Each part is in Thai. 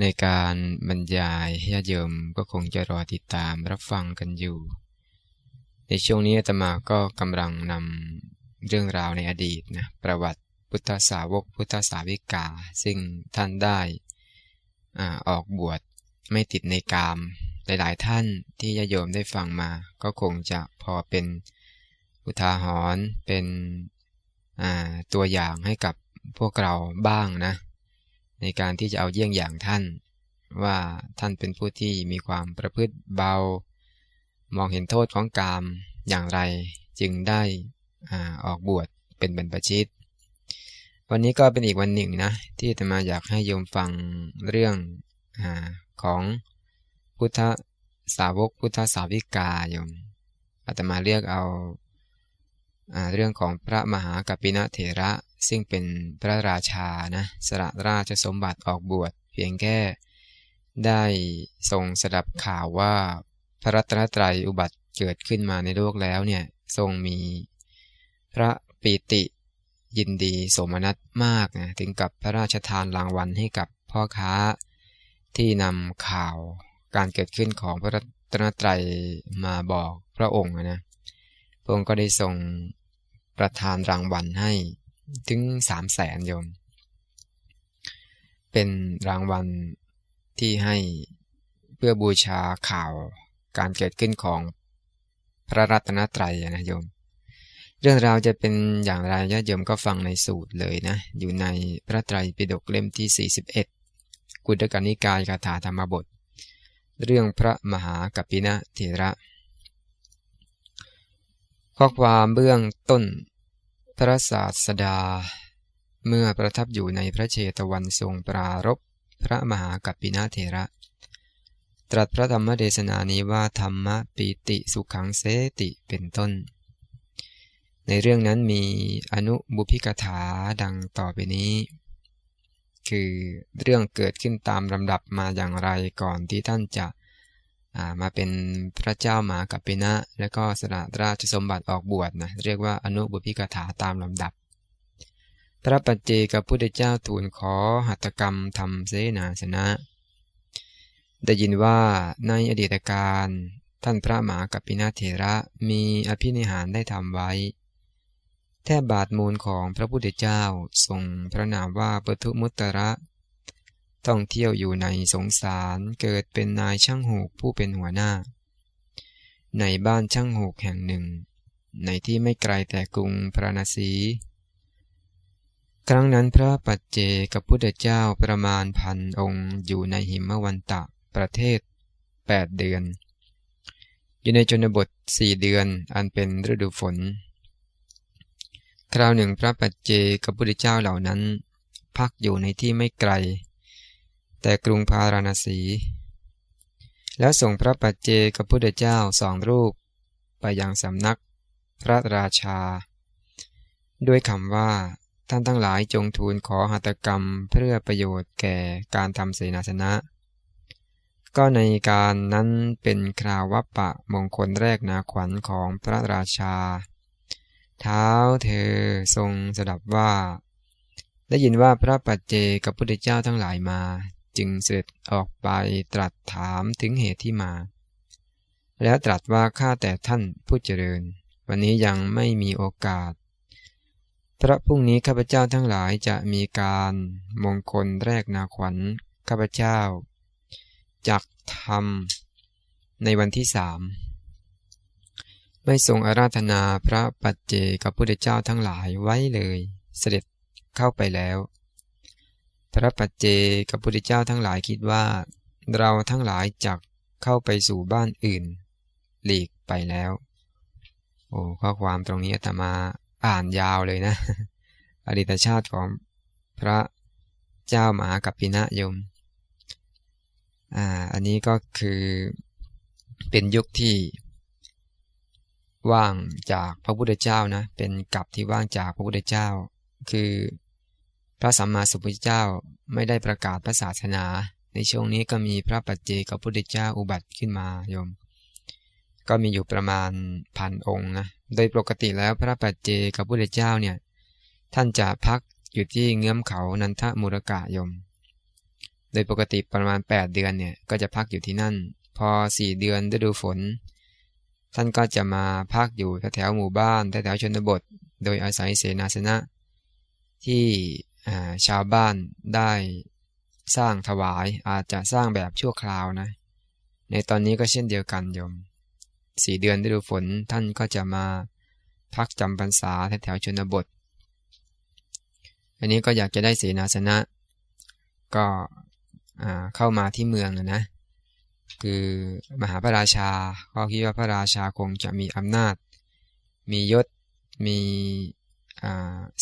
ในการบรรยายญาติโยมก็คงจะรอติดตามรับฟังกันอยู่ ในช่วงนี้อาตมาก็กำลังนำเรื่องราวในอดีตนะประวัติพุทธสาวกพุทธสาวิกา ซึ่งท่านได้ออกบวชไม่ติดในกาม หลายๆท่านที่ญาติโยมได้ฟังมา ก็คงจะพอเป็นอุทาหรณ์เป็นตัวอย่างให้กับพวกเราบ้างนะ ในการที่จะเอาเยี่ยงอย่างท่าน ว่าท่านเป็นผู้ที่มีความประพฤติเบา มองเห็นโทษของกามอย่างไรจึงได้ออกบวชเป็นบรรพชิต วันนี้ก็เป็นอีกวันหนึ่งนะ ที่จะมาอยากให้โยมฟังเรื่องอของพุทธสาวกพุทธสาวิกาโยมอาตมาเรียกเอา เรื่องของพระมหากัปปินะเถระซึ่งเป็นพระราชานะสละราชสมบัติออกบวชเพียงแค่ได้ทรงสดับข่าวว่าพระรัตนตรัยอุบัติเกิดขึ้นมาในโลกแล้วเนี่ยทรงมีพระปีติยินดีสมนัตมากนะถึงกับพระราชทานรางวัลให้กับพ่อค้าที่นำข่าวการเกิดขึ้นของพระรัตนตรัยมาบอกพระองค์นะ พระองค์ก็ได้ทรงประทานรางวัลให้ถึงสามแสนโยม เป็นรางวัลที่ให้เพื่อบูชาข่าวการเกิดขึ้นของพระรัตนตรัยนะโยม เรื่องราวจะเป็นอย่างไรญาติโยมก็ฟังในสูตรเลยนะ อยู่ในพระไตรปิฎกเล่มที่ 41 กุฎกนิกายคาถาธรรมบท เรื่องพระมหากัปปินะเถระ ข้อความเบื้องต้น พระศาสดา เมื่อประทับอยู่ในพระเชตวันทรงปรารบพระมหากัปปินาเถระ ตรัสพระธรรมเดชนานี้ว่าธรรมปีติสุขังเสติเป็นต้น ในเรื่องนั้นมีอนุบุพิกถาดังต่อไปนี้ คือเรื่องเกิดขึ้นตามลำดับมาอย่างไรก่อนที่ท่านจะ มาเป็นพระเจ้าหมากัปปินะ และก็สละราชสมบัติออกบวชนะเรียกว่าอนุบุพิกถาตามลำดับ พระปัจเจกับพุทธเจ้าทูลขอหัตถกรรมทำเสนาสนะ ได้ยินว่าในอดีตการท่านพระหมากัปปินาเถระมีอภินิหารได้ทำไว้ แทบบาทมูลของพระพุทธเจ้าทรงพระนามว่าปทุมุตตระ ท่องเที่ยวอยู่ในสงสารเกิดเป็นนายช่างหูกผู้เป็นหัวหน้า ในบ้านช่างหูกแห่งหนึ่ง ในที่ไม่ไกลแต่กรุงพระนศีครั้งนั้นพระปัจเจกับพุทธเจ้าประมาณพันองค์อยู่ในหิมวันตะประเทศ 8 เดือน อยู่ในชนบทสี่เดือนอันเป็นฤดูฝน คราวหนึ่งพระปัจเจกับพุทธเจ้าเหล่านั้น พักอยู่ในที่ไม่ไกล แต่กรุงพาราณสี แล้วส่งพระปัจเจกับพุทธเจ้าสองรูป ไปยังสำนัก พระราชา ด้วยคำว่าท่านทั้งหลายจงทูลขอหัตกรรมเพื่อประโยชน์แก่การทำเสนาสนะ ก็ในการนั้นเป็นคราววัปปะมงคลแรกนาขวัญของพระราชา เท้าเธอทรงสดับว่า ได้ยินว่าพระปัจเจกับพุทธเจ้าทั้งหลายมา จึงเสด็จออกไปตรัสถามถึงเหตุที่มา แล้วตรัสว่าข้าแต่ท่านผู้เจริญ วันนี้ยังไม่มีโอกาส พระพรุ่งนี้ข้าพเจ้าทั้งหลายจะมีการมงคลแรกนาขวัญข้าพเจ้าจักทำในวันที่สามไม่ทรงอาราธนาพระปัจเจกับพุทธเจ้าทั้งหลายไว้เลย เสด็จเข้าไปแล้ว พระปัจเจกับพุทธเจ้าทั้งหลายคิดว่า เราทั้งหลายจักเข้าไปสู่บ้านอื่น หลีกไปแล้ว โอ้ข้อความตรงนี้อาตมาอ่านยาวเลยนะ อดีตชาติของพระเจ้าหมากัปปินะยม อ่า อันนี้ก็คือเป็นยุคที่ว่างจากพระพุทธเจ้านะ เป็นกับที่ว่างจากพระพุทธเจ้า คือ ระสัมมาสัมพุทธเจ้าไม่ได้ประกาศพระศาสนา ในช่วงนี้ก็มีพระปัจเจกพุทธเจ้าอุบัติขึ้นมาโยม ก็มีอยู่ประมาณพันองค์นะโดยปกติแล้วพระปัจเจกพุทธเจ้าเนี่ยท่านจะพักอยู่ที่เงื้อมเขานันทมุรกะโยม โดยปกติประมาณ 8 เดือนเนี่ยก็จะพักอยู่ที่นั่น พอ 4 เดือนฤดูฝน ท่านก็จะมาพักอยู่แถวหมู่บ้านแถวชนบท โดยอาศัยเสนาสนะ ที่ ชาวบ้านได้สร้างถวายอาจจะสร้างแบบชั่วคราวนะ ในตอนนี้ก็เช่นเดียวกันโยมสี่เดือนฤดูฝนท่านก็จะมาพักจำพรรษาแถวชนบท อันนี้ก็อยากจะได้เสนาสนะ ก็เข้ามาที่เมืองนะ คือมหาพระราชาก็คิดว่าพระราชาคงจะมีอำนาจ มียศ มี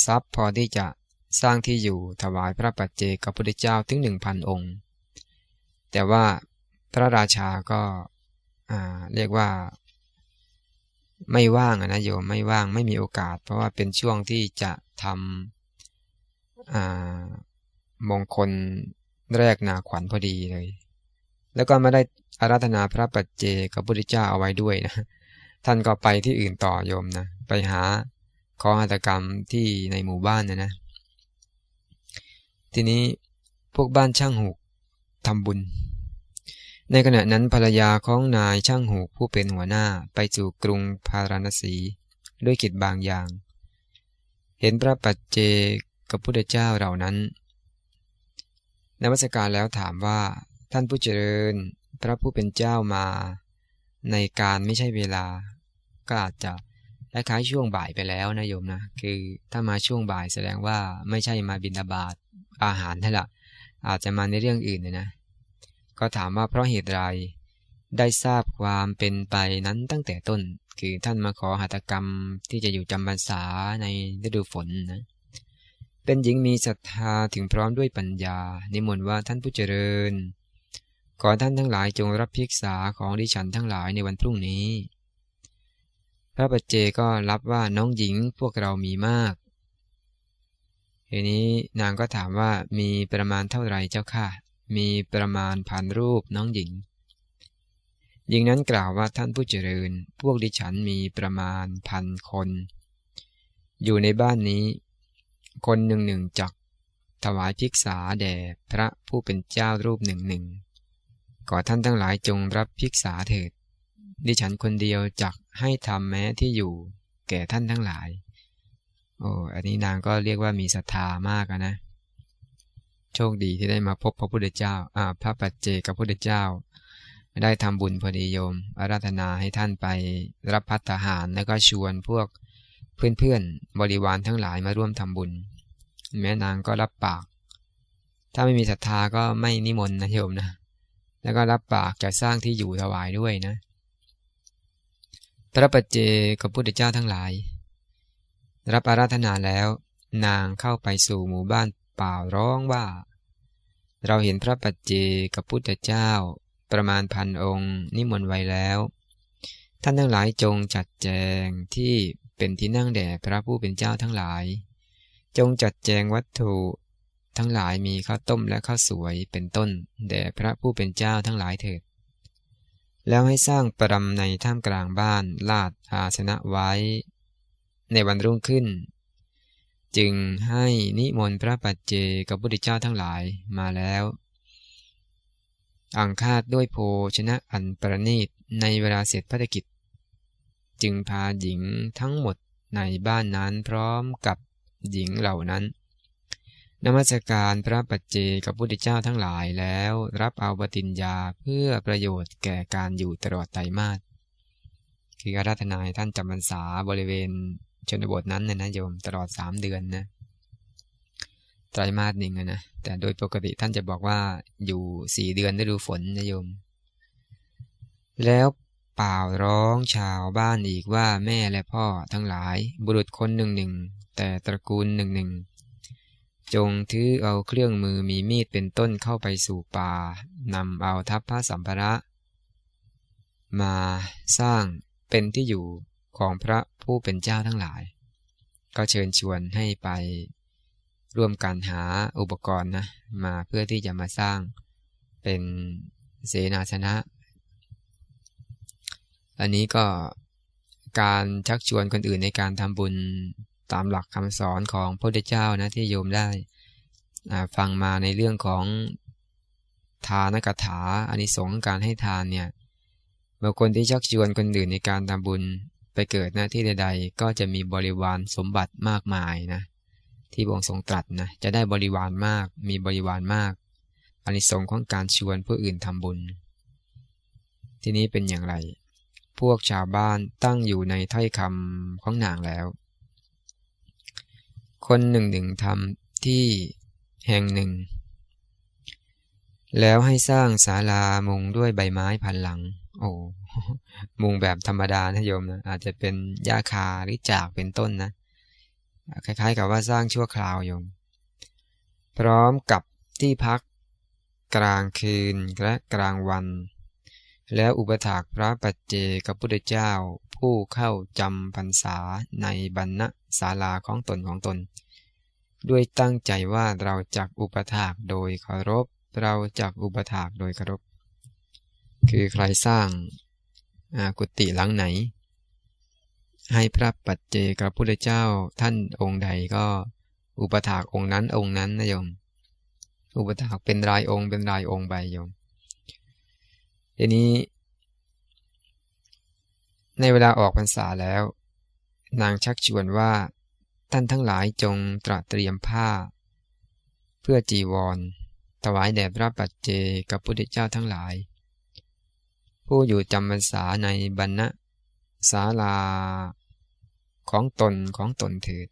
ทรัพย์พอที่จะ สร้างที่อยู่ถวายพระปัจเจกพระพุทธเจ้าถึงหนึ่งพันองค์ แต่ว่าพระราชาก็เรียกว่า ไม่ว่างนะโยมไม่ว่างไม่มีโอกาส เพราะว่าเป็นช่วงที่จะทำมงคลแรกนาขวัญพอดีเลย แล้วก็ไม่ได้อาราธนาพระปัจเจกับพุทธเจ้าเอาไว้ด้วยนะท่านก็ไปที่อื่นต่อโยมนะ ไปหาของหัตกรรมที่ในหมู่บ้านนะนะ ทีนี้พวกบ้านช่างหูกทำบุญ ในขณะนั้นภรรยาของนายช่างหูกผู้เป็นหัวหน้าไปสู่กรุงพาราณสี ด้วยกิจบางอย่าง เห็นพระปัจเจกับพุทธเจ้าเหล่านั้นนมัสการแล้วถามว่าท่านผู้เจริญพระผู้เป็นเจ้ามา ในการไม่ใช่เวลา ก็อาจจะคล้ายๆช่วงบ่ายไปแล้วนะโยมนะ คือถ้ามาช่วงบ่ายแสดงว่าไม่ใช่มาบินาบาต อาหารนั่นแหละอาจจะมาในเรื่องอื่นเลยนะ ก็ถามว่าเพราะเหตุไรได้ทราบความเป็นไปนั้นตั้งแต่ต้น คือท่านมาขอหัตกรรมที่จะอยู่จำพรรษาในฤดูฝนนะเป็นหญิงมีศรัทธาถึงพร้อมด้วยปัญญา นิมนต์ว่าท่านผู้เจริญ ขอท่านทั้งหลายจงรับพิกษาของดิฉันทั้งหลายในวันพรุ่งนี้ พระปัจเจก็รับว่าน้องหญิงพวกเรามีมาก ทีนี้นางก็ถามว่ามีประมาณเท่าไรเจ้าค่ะ มีประมาณพันรูปน้องหญิง หญิงนั้นกล่าวว่าท่านผู้เจริญ พวกดิฉันมีประมาณพันคน อยู่ในบ้านนี้ คนหนึ่งหนึ่งจักถวายพิกษาแด่พระผู้เป็นเจ้ารูปหนึ่งหนึ่งขอท่านทั้งหลายจงรับพิกษาเถิด ดิฉันคนเดียวจักให้ทำแม้ที่อยู่ แก่ท่านทั้งหลาย โอ้อันนี้นางก็เรียกว่ามีศรัทธามากนะ โชคดีที่ได้มาพบพระพุทธเจ้าอ่าพระปัจเจกพระพุทธเจ้า ได้ทำบุญพอดีโยม อาราธนาให้ท่านไปรับพัฒหาร แล้วก็ชวนพวกเพื่อนๆ บริวารทั้งหลายมาร่วมทำบุญ แม่นางก็รับปาก ถ้าไม่มีศรัทธาก็ไม่นิมนต์นะโยมนะ แล้วก็รับปากจะสร้างที่อยู่ถวายด้วยนะพระปัจเจกับพุทธเจ้าทั้งหลาย รับอาราธนาแล้ว นางเข้าไปสู่หมู่บ้านป่าร้องว่า เราเห็นพระปัจเจกับพุทธเจ้า ประมาณพันองค์ นิมนต์ไว้แล้ว ท่านทั้งหลายจงจัดแจงที่เป็นที่นั่งแด่พระผู้เป็นเจ้าทั้งหลาย จงจัดแจงวัตถุทั้งหลายมีข้าวต้มและข้าวสวยเป็นต้น แด่พระผู้เป็นเจ้าทั้งหลายเถิด แล้วให้สร้างประดำในท่ามกลางบ้านลาดอาสนะไว้ ในวันรุ่งขึ้น จึงให้นิมนต์พระปัจเจกับพุทธเจ้าทั้งหลายมาแล้ว อังคาดด้วยโภชนะอันประณีตในเวลาเสร็จภารกิจ จึงพาหญิงทั้งหมดในบ้านนั้นพร้อมกับหญิงเหล่านั้นนมัสการพระปัจเจกับพุทธเจ้าทั้งหลายแล้วรับเอาปฏิญญาเพื่อประโยชน์แก่การอยู่ตลอดไตรมาสคืออาราธนาท่านจำพรรษาบริเวณ ชนบทนั้นนะนะโยมตลอดสามเดือนนะไตรมาสหนึ่งนะแต่โดยปกติท่านจะบอกว่าอยู่สี่เดือนได้ดูฝนนะโยม แล้วเปล่าร้องชาวบ้านอีกว่าแม่และพ่อทั้งหลายบุรุษคนหนึ่งหนึ่งแต่ตระกูลหนึ่งหนึ่งจงถือเอาเครื่องมือมีมีดเป็นต้นเข้าไปสู่ป่านำเอาทัพพระสัมภาระ มาสร้างเป็นที่อยู่ ของพระผู้เป็นเจ้าทั้งหลาย ก็เชิญชวนให้ไปร่วมกันหาอุปกรณ์นะมาเพื่อที่จะมาสร้างเป็นเสนาสนะ อันนี้ก็การชักชวนคนอื่นในการทำบุญตามหลักคำสอนของพระพุทธเจ้านะที่โยมได้ฟังมาในเรื่องของทานกถาอานิสงส์การให้ทานเนี่ยบางคนที่ชักชวนคนอื่นในการทำบุญ ไปเกิดหน้าที่ใด ๆ ก็จะมีบริวารสมบัติมากมายนะ ที่วงทรงตรัสนะจะได้บริวารมาก มีบริวารมากอานิสงส์ของการชวนผู้อื่นทำบุญ ทีนี้เป็นอย่างไร พวกชาวบ้านตั้งอยู่ในถ้อยคำของนางแล้ว คนหนึ่งหนึ่งทำที่แห่งหนึ่ง แล้วให้สร้างศาลามุงด้วยใบไม้พันหลัง โอ้ มุงแบบธรรมดานะโยมนะอาจจะเป็นหญ้าคาหรือจากเป็นต้นนะ คล้ายๆ กับว่าสร้างชั่วคราวโยม พร้อมกับที่พักกลางคืนและกลางวัน แล้วอุปถากพระปัจเจกับพุทธเจ้า ผู้เข้าจำพรรษาในบรรณศาลาของตนของตน ด้วยตั้งใจว่าเราจักอุปถากโดยเคารพ เราจักอุปถากโดยเคารพ คือใครสร้าง กุฏิหลังไหน ให้พระปัจเจกพุทธเจ้าท่านองค์ใดก็อุปถากองค์นั้นองค์นั้นนะโยม อุปถากเป็นรายองค์เป็นรายองค์ไปโยม ทีนี้ ในเวลาออกพรรษาแล้ว นางชักชวนว่าท่านทั้งหลายจงตระเตรียมผ้า เพื่อจีวร ถวายแด่พระปัจเจกับพุทธเจ้าทั้งหลาย ผู้อยู่จำพรรษาในบรรณะศาลาของตนของตนเถิด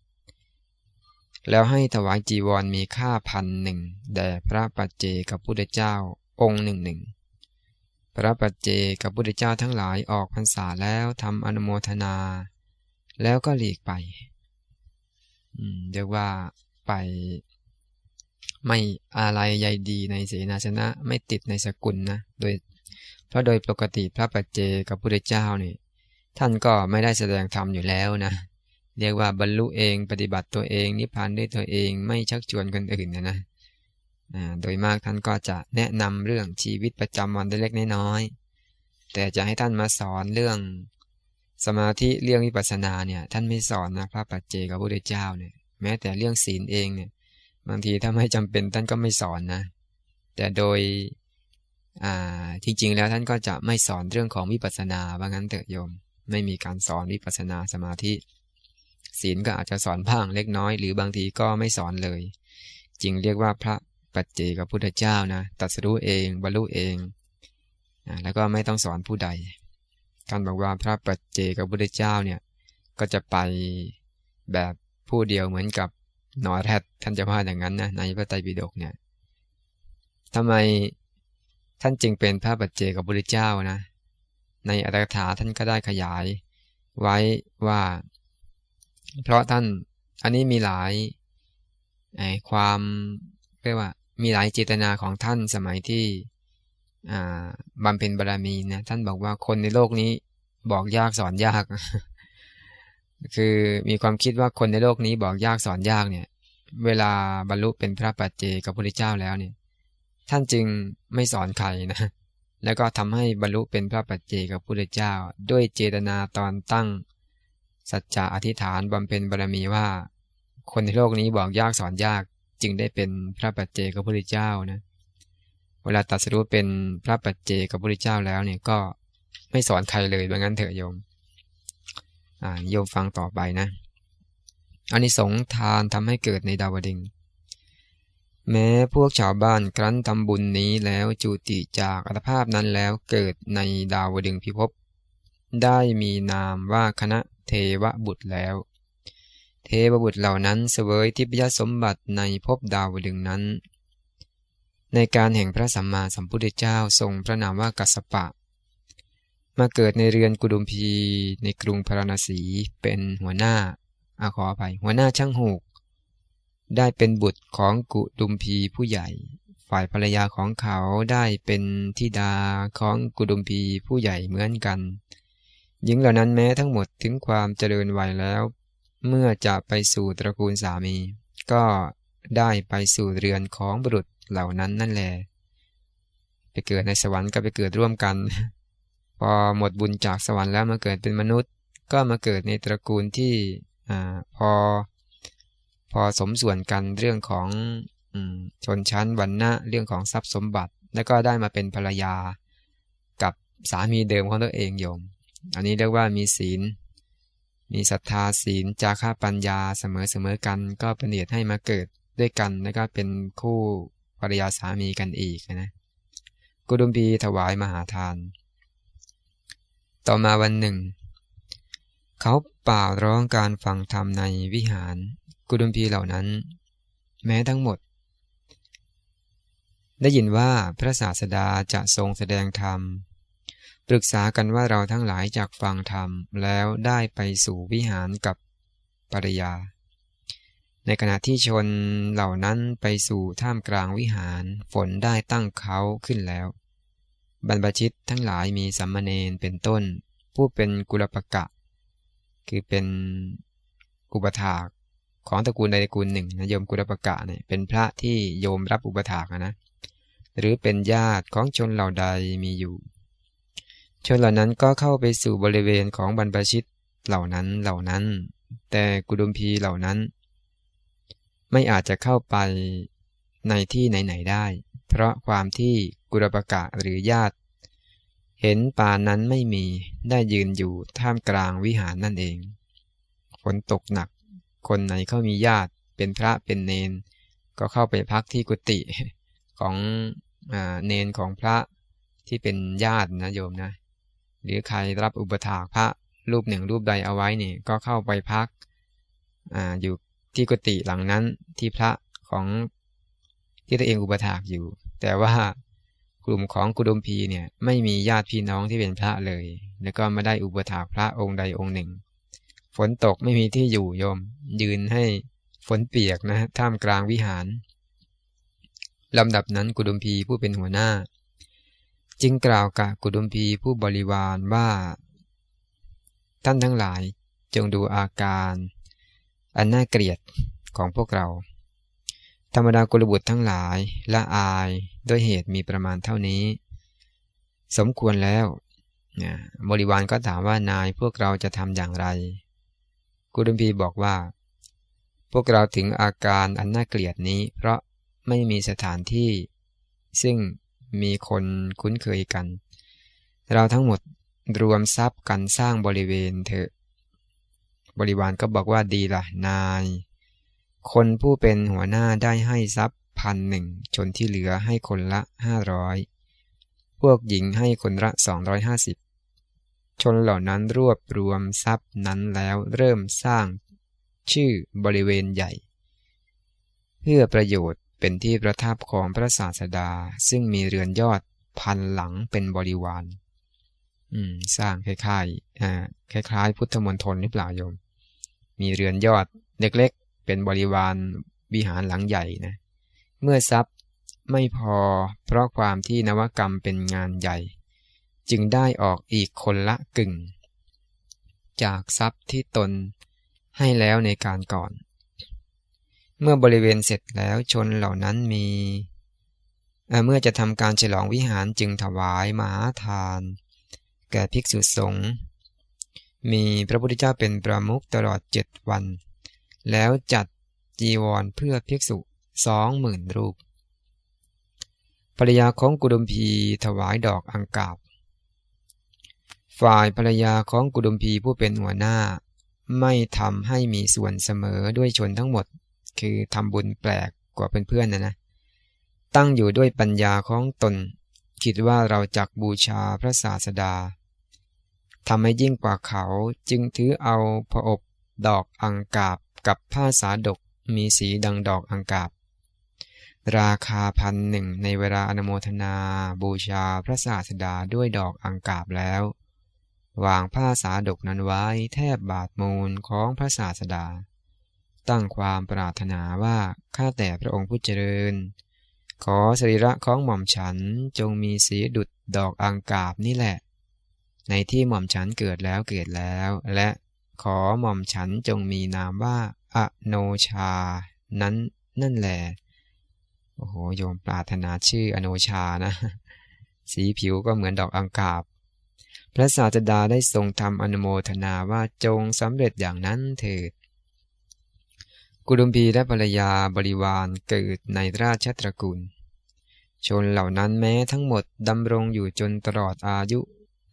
แล้วให้ถวายจีวรมีค่าพันหนึ่งแด่พระปัจเจกับพุทธเจ้าองค์หนึ่งหนึ่งพระปัจเจกับพุทธเจ้าทั้งหลายออกพรรษาแล้วทำอนุโมทนา แล้วก็หลีกไปเรียกว่าไป ไม่อะไรใยดีในเสนาชนะ ไม่ติดในสกุลนะ โดย เพราะโดยปกติพระปัจเจกับพุทธเจ้านี่ท่านก็ไม่ได้แสดงธรรมอยู่แล้วนะ เรียกว่าบรรลุเองปฏิบัติตัวเอง นิพพานด้วยตัวเองไม่ชักชวนคนอื่นนะนะโดยมากท่านก็จะแนะนำเรื่องชีวิตประจำวันเล็กๆน้อยๆแต่จะให้ท่านมาสอนเรื่องสมาธิเรื่องวิปัสสนาเนี่ยท่านไม่สอนนะพระปัจเจกับพระพุทธเจ้าเนี่ยแม้แต่เรื่องศีลเองเนี่ยบางทีถ้าไม่จำเป็นท่านก็ไม่สอนนะ แต่โดย จริง ๆ แล้วท่านก็จะไม่สอนเรื่องของวิปัสสนาว่างั้นเถอะโยม ไม่มีการสอนวิปัสสนาสมาธิ ศีลก็อาจจะสอนบ้างเล็กน้อย หรือบางทีก็ไม่สอนเลย จริงเรียกว่าพระปัจเจกพุทธเจ้านะตัดสู้เอง บรรลุเองแล้วก็ไม่ต้องสอนผู้ใดท่านบอกว่าพระปัจเจกพุทธเจ้าเนี่ยก็จะไปแบบผู้เดียวเหมือนกับหนอแรดท่านจะว่าอย่างนั้นนะในพระไตรปิฎกเนี่ยทำไม ท่านจึงเป็นพระปัจเจกพุทธเจ้านะ ในอัตถกถาท่านก็ได้ขยายไว้ว่า เพราะท่านอันนี้มีหลายความเรียกว่ามีหลายเจตนาของท่านสมัยที่บำเพ็ญบารมีนะท่านบอกว่าคนในโลกนี้บอกยากสอนยาก คือมีความคิดว่าคนในโลกนี้บอกยากสอนยากเนี่ย เวลาบรรลุเป็นพระปัจเจกับพระพุทธเจ้าแล้วเนี่ย ท่านจึงไม่สอนใครนะ แล้วก็ทำให้บรรลุเป็นพระปัจเจกับพระพุทธเจ้า ด้วยเจตนาตอนตั้ง สัจจะอธิษฐานบำเพ็ญบารมีว่า คนในโลกนี้บอกยากสอนยากจึงได้เป็นพระปัจเจกพระพุทธเจ้านะ เวลาตัดสรู้เป็นพระปัจเจกพระพุทธเจ้าแล้วเนี่ยก็ไม่สอนใครเลยดังนั้นเถอะโยมอ่าโยมฟังต่อไปนะอันนี้สงทานทำให้เกิดในดาวดึง แม้พวกชาวบ้านครั้นทำบุญนี้แล้วจุติจากอัตภาพนั้นแล้วเกิดในดาวดึงพิภพได้มีนามว่าคณะเทวบุตรแล้ว เทวบุตรเหล่านั้นเสวยทิพยสมบัติในภพดาวดึงนั้น ในการแห่งพระสัมมาสัมพุทธเจ้าทรงพระนามว่ากัสปะ มาเกิดในเรือนกุดุมพีในกรุงพาราณสีเป็นหัวหน้าอาขออภัยหัวหน้าช่างหูก ได้เป็นบุตรของกุดุมพีผู้ใหญ่ ฝ่ายภรรยาของเขาได้เป็นธิดาของกุดุมพีผู้ใหญ่เหมือนกัน หญิงเหล่านั้นแม้ทั้งหมดถึงความเจริญวัยแล้ว เมื่อจะไปสู่ตระกูลสามี ก็ได้ไปสู่เรือนของบุรุษเหล่านั้นนั่นแหละไปเกิดในสวรรค์ก็ไปเกิดร่วมกัน พอหมดบุญจากสวรรค์แล้วมาเกิดเป็นมนุษย์ ก็มาเกิดในตระกูลที่อพอ พอสมส่วนกันเรื่องของชนชั้นวันณะเรื่องของทรัพย์สมบัติ แล้วก็ได้มาเป็นภรรยา กับสามีเดิมของตัวเองโยม อันนี้เรียกว่ามีศีล มีศรัทธาศีลจาค่าปัญญาเสมอเสมอกัน ก็เป็นเหตุให้มาเกิดด้วยกัน แล้วก็เป็นคู่ภรรยาสามีกันอีกนะกุดุมพีถวายมหาทาน ต่อมาวันหนึ่ง เขาป่าร้องการฟังธรรมในวิหาร กุดุมพีเหล่านั้น แม้ทั้งหมด ได้ยินว่าพระศาสดาจะทรงแสดงธรรม ปรึกษากันว่าเราทั้งหลายจากฟังธรรมแล้วได้ไปสู่วิหารกับปริยา ในขณะที่ชนเหล่านั้นไปสู่ท่ามกลางวิหารฝนได้ตั้งเขาขึ้นแล้ว บรรพชิตทั้งหลายมีสัมมาเนนเป็นต้น ผู้เป็นกุลปกะ คือเป็นอุปถาก ของตระกูลใดตระกูลหนึ่งนะโยมกุลปกะเนี่ยเป็นพระที่โยมรับอุปถากนะหรือเป็นญาติของชนเหล่าใดมีอยู่ ชนเหล่านั้นก็เข้าไปสู่บริเวณของบรรพชิตเหล่านั้นเหล่านั้น แต่กุดุมพีเหล่านั้น ไม่อาจจะเข้าไปในที่ไหนๆได้ เพราะความที่กุรปกะหรือญาติ เห็นป่านั้นไม่มีได้ยืนอยู่ท่ามกลางวิหารนั่นเองฝนตกหนัก คนไหนเขามีญาติเป็นพระเป็นเนน ก็เข้าไปพักที่กุฏิของเนนของพระที่เป็นญาตินะโยมนะ หรือใครรับอุปถากพระรูปหนึ่งรูปใดเอาไว้นี่ก็เข้าไปพักออยู่ที่กุฏิหลังนั้นที่พระของที่ตัวเองอุปถากอยู่ แต่ว่ากลุ่มของกุดมพีเนี่ยไม่มีญาติพี่น้องที่เป็นพระเลย แล้วก็ไม่ได้อุปถากพระองค์ใดองค์หนึ่ง ฝนตกไม่มีที่อยู่โยม ยืนให้ฝนเปียกนะท่ามกลางวิหารลำดับนั้นกุดุมพีผู้เป็นหัวหน้า จึงกล่าวกับกุดุมพีผู้บริวารว่า ท่านทั้งหลายจงดูอาการ อันน่าเกลียดของพวกเรา ธรรมดากุลบุตรทั้งหลายละอายด้วยเหตุมีประมาณเท่านี้ สมควรแล้วบริวารก็ถามว่านายพวกเราจะทำอย่างไร กุดุมพีบอกว่า พวกเราถึงอาการอันน่าเกลียดนี้ เพราะไม่มีสถานที่ ซึ่งมีคนคุ้นเคยกัน เราทั้งหมดรวมทรัพย์กันสร้างบริเวณเถอะ บริวารก็บอกว่าดีละนาย คนผู้เป็นหัวหน้าได้ให้ทรัพย์พันหนึ่งชนที่เหลือให้คนละห้าร้อยพวกหญิงให้คนละสองร้อยห้าสิบ ชนเหล่านั้นรวบรวมทรัพย์นั้นแล้วเริ่มสร้างชื่อบริเวณใหญ่ เพื่อประโยชน์เป็นที่ประทับของพระศาสดา ซึ่งมีเรือนยอดพันหลังเป็นบริวารสร้างคล้ายๆอ่าคล้าย ๆ พุทธมณฑลหรือเปล่าโยม มีเรือนยอดเล็กๆ เป็นบริวารวิหารหลังใหญ่นะ เมื่อทรัพย์ไม่พอเพราะความที่นวกรรมเป็นงานใหญ่ จึงได้ออกอีกคนละกึ่ง จากทรัพย์ที่ตนให้แล้วในการก่อน เมื่อบริเวณเสร็จแล้วชนเหล่านั้นมีเมื่อจะทำการฉลองวิหารจึงถวายมหาทาน แก่ภิกษุสงฆ์มีพระพุทธเจ้าเป็นประมุขตลอดเจ็ดวัน แล้วจัดจีวรเพื่อภิกษุสองหมื่นรูปภรรยาของกุดุมพีถวายดอกอังกาบ ฝ่ายภรรยาของกุดุมพีผู้เป็นหัวหน้า ไม่ทำให้มีส่วนเสมอด้วยชนทั้งหมด คือทำบุญแปลกกว่าเพื่อนๆนะนะ ตั้งอยู่ด้วยปัญญาของตน คิดว่าเราจักบูชาพระศาสดาทำให้ยิ่งกว่าเขาจึงถือเอาผอบดอกอังกาบกับผ้าสาดกมีสีดังดอกอังกาบ ราคาพันหนึ่งในเวลาอนโมทนาบูชาพระศาสดาด้วยดอกอังกาบแล้ว วางผ้าสาดกนั้นไว้แทบบาทมูลของพระศาสดา ตั้งความปรารถนาว่าข้าแต่พระองค์ผู้เจริญ ขอสรีระของหม่อมฉันจงมีสีดุดดอกอังกาบนี่แหละ ในที่หม่อมฉันเกิดแล้วเกิดแล้ว และขอหม่อมฉันจงมีนามว่าอโนชา นั้นนั่นแหละโอ้โหโยมปรารถนาชื่ออโนชานะ สีผิวก็เหมือนดอกอังกาบ พระศาสดาได้ทรงทำอนุโมทนาว่าจงสำเร็จอย่างนั้นเถิด กุดุมพีและภรรยาบริวารเกิดในราชตระกูล ชนเหล่านั้นแม้ทั้งหมดดำรงอยู่จนตลอดอายุ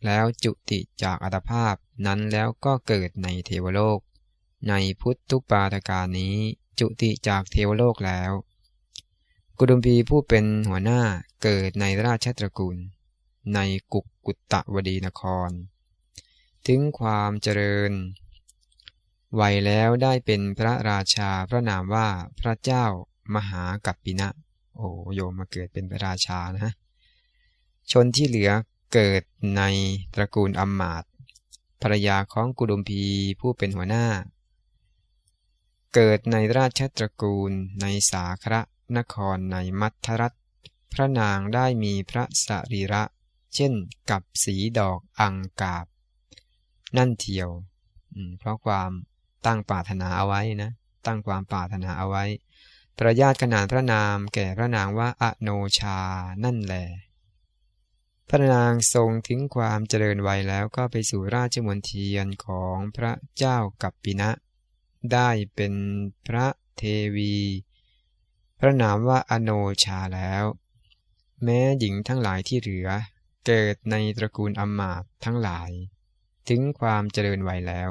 แล้วจุติจากอัตภาพนั้นแล้วก็เกิดในเทวโลก ในพุทธุปาทการนี้ จุติจากเทวโลกแล้ว กุดุมพีผู้เป็นหัวหน้าเกิดในราชตระกูล ในกุก กุตตะวดีนคร ถึงความเจริญวัยแล้วได้เป็นพระราชาพระนามว่าพระเจ้ามหากัปปินะ โอ้โยมมาเกิดเป็นพระราชานะชนที่เหลือเกิดในตระกูลอัมมาตภรรยาของกุดุมพีผู้เป็นหัวหน้า เกิดในราชตระกูลในสาคระนครในมัทรัตพระนางได้มีพระสรีระ เช่นกับสีดอกอังกาบ นั่นเทียว เพราะความตั้งปรารถนาเอาไว้นะ ตั้งความปรารถนาเอาไว้ ประญาติขนานพระนามแก่พระนางว่าอโนชา นั่นแหละพระนางทรงถึงความเจริญวัยแล้วก็ไปสู่ราชมณฑียนของพระเจ้ากัปปินะ ได้เป็นพระเทวี พระนามว่าอโนชาแล้ว แม้หญิงทั้งหลายที่เหลือ เกิดในตระกูลอมมาตทั้งหลาย ถึงความเจริญวัยแล้ว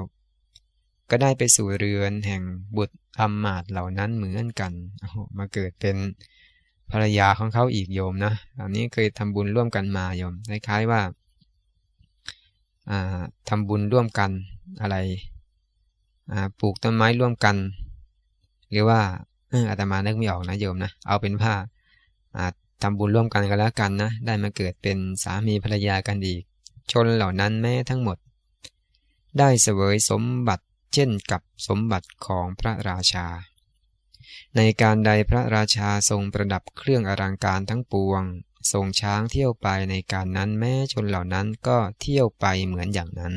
ก็ได้ไปสู่เรือนแห่งบุตรอัมมาตเหล่านั้นเหมือนกันมาเกิดเป็นภรรยาของเขาอีกโยมนะ อันนี้เคยทำบุญร่วมกันมาโยมคล้ายๆว่าทำบุญร่วมกันอะไรปลูกต้นไม้ร่วมกัน หรือว่าอาตมานึกไม่ออกนะโยมนะ เอาเป็นว่า ทำบุญร่วมกันก็แล้วกันนะ ได้มาเกิดเป็นสามีภรรยากันอีก ชนเหล่านั้นแม้ทั้งหมด ได้เสวยสมบัติเช่นกับสมบัติของพระราชา ในการใดพระราชาทรงประดับเครื่องอลังการทั้งปวง ทรงช้างเที่ยวไปในการนั้นแม้ชนเหล่านั้นก็เที่ยวไปเหมือนอย่างนั้น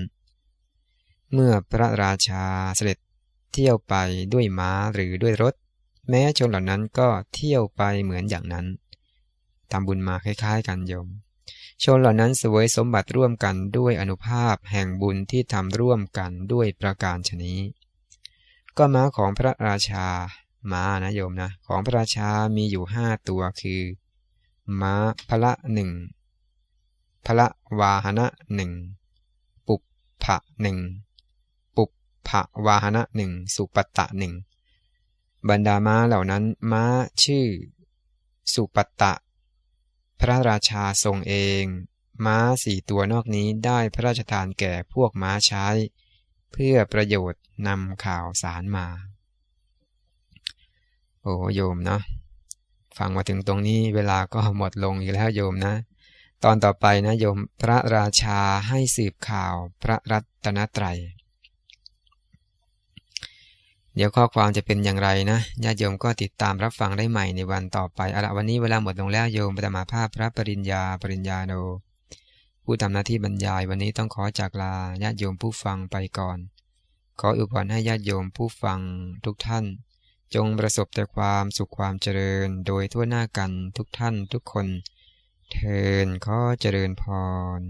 เมื่อพระราชาเสด็จเที่ยวไปด้วยม้าหรือด้วยรถ แม้ชนเหล่านั้นก็เที่ยวไปเหมือนอย่างนั้น ทำบุญมาคล้ายๆกันโยม ชนเหล่านั้นสวยสมบัติร่วมกันด้วยอนุภาพแห่งบุญที่ทำร่วมกันด้วยประการชนี้ ก็ม้าของพระราชา ม้านะโยมนะ ของพระราชามีอยู่ห้าตัวคือ ม้าพละหนึ่งพละวาหนะหนึ่งปุปผะหนึ่งปุปผะวาหนะหนึ่งสุปตะหนึ่งบรรดาม้าเหล่านั้นม้าชื่อ สุปตะ พระราชาทรงเอง ม้าสี่ตัวนอกนี้ได้พระราชทานแก่พวกม้าใช้ เพื่อประโยชน์นำข่าวสารมา โอ้โยมเนาะฟังมาถึงตรงนี้เวลาก็หมดลงอีกแล้วโยมนะ ตอนต่อไปนะโยมพระราชาให้สืบข่าวพระรัตนตรัย เดี๋ยวข้อความจะเป็นอย่างไรนะญาติโยมก็ติดตามรับฟังได้ใหม่ในวันต่อไปเอาละวันนี้เวลาหมดลงแล้วโยมปฐมาภาพพระปริญญาปริญญาโนผู้ทำหน้าที่บรรยายวันนี้ต้องขอจากลาญาติโยมผู้ฟังไปก่อน ขออุปกรณ์ให้ญาติโยมผู้ฟังทุกท่าน จงประสบแต่ความสุขความเจริญโดยทั่วหน้ากันทุกท่านทุกคน เทินข้อเจริญพร